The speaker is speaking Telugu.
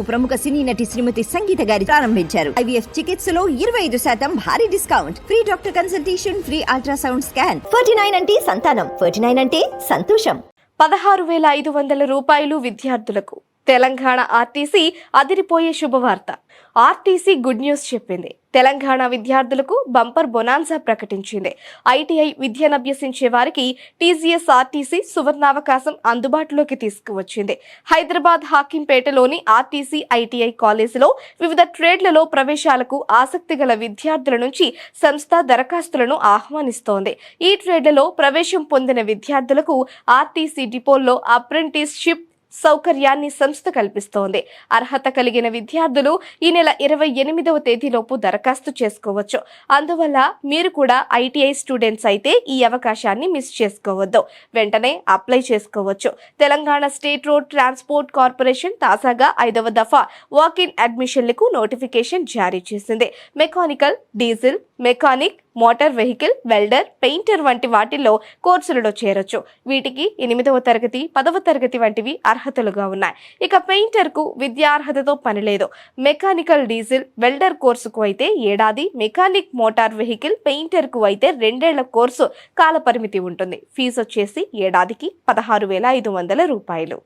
ప్రముఖ సినీ నటి శ్రీమతి సంగీత గారి ప్రారంభించారు. ఐవీఎఫ్ చికిత్సలో ఇరవై ఐదు శాతం భారీ discount. Free doctor consultation free ultrasound scan. Forty nine అంటే సంతానం. ఫోర్టీ నైన్ అంటే సంతోషం. పదహారు వేల ఐదు వందల రూపాయలు విద్యార్థులకు. తెలంగాణ ఆర్టీసీ అదిరిపోయే శుభవార్త. ఆర్టీసీ గుడ్ న్యూస్ చెప్పింది. తెలంగాణ విద్యార్థులకు బంపర్ బొనాన్సా ప్రకటించింది. ఐటీఐ విద్యనభ్యసించే వారికి టీజీఎస్ ఆర్టీసీ సువర్ణావకాశం అందుబాటులోకి తీసుకువచ్చింది. హైదరాబాద్ హాకింపేటలోని ఆర్టీసీ ఐటీఐ కాలేజీలో వివిధ ట్రేడ్లలో ప్రవేశాలకు ఆసక్తి గల విద్యార్థుల నుంచి సంస్థ దరఖాస్తులను ఆహ్వానిస్తోంది. ఈ ట్రేడ్లలో ప్రవేశం పొందిన విద్యార్థులకు ఆర్టీసీ డిపోల్లో అప్రెంటిస్షిప్ సౌకర్యాన్ని సంస్థ కల్పిస్తోంది. అర్హత కలిగిన విద్యార్థులు ఈ నెల ఇరవై ఎనిమిదవ తేదీలోపు దరఖాస్తు చేసుకోవచ్చు. అందువల్ల మీరు కూడా ఐటీఐ స్టూడెంట్స్ అయితే ఈ అవకాశాన్ని మిస్ చేసుకోవద్దు. వెంటనే అప్లై చేసుకోవచ్చు. Telangana state road transport corporation తాజాగా ఐదవ దఫా వాక్ ఇన్ అడ్మిషన్లకు నోటిఫికేషన్ జారీ చేసింది. Mechanical diesel mechanic motor vehicle welder painter వంటి వాటిల్లో కోర్సులలో చేరొచ్చు. వీటికి ఎనిమిదవ తరగతి పదవ తరగతి వంటివి అర్హతలుగా ఉన్నాయి. ఇక పెయింటర్కు విద్యా విద్యార్హతతో పనిలేదు మెకానికల్ డీజిల్ వెల్డర్ కోర్సుకు అయితే ఏడాది మెకానిక్ మోటార్ వెహికల్ పెయింటర్కు అయితే రెండేళ్ళ కోర్సు కాలపరిమితి ఉంటుంది. ఫీజు వచ్చేసి ఏడాదికి పదహారు వేల ఐదు వందల రూపాయలు.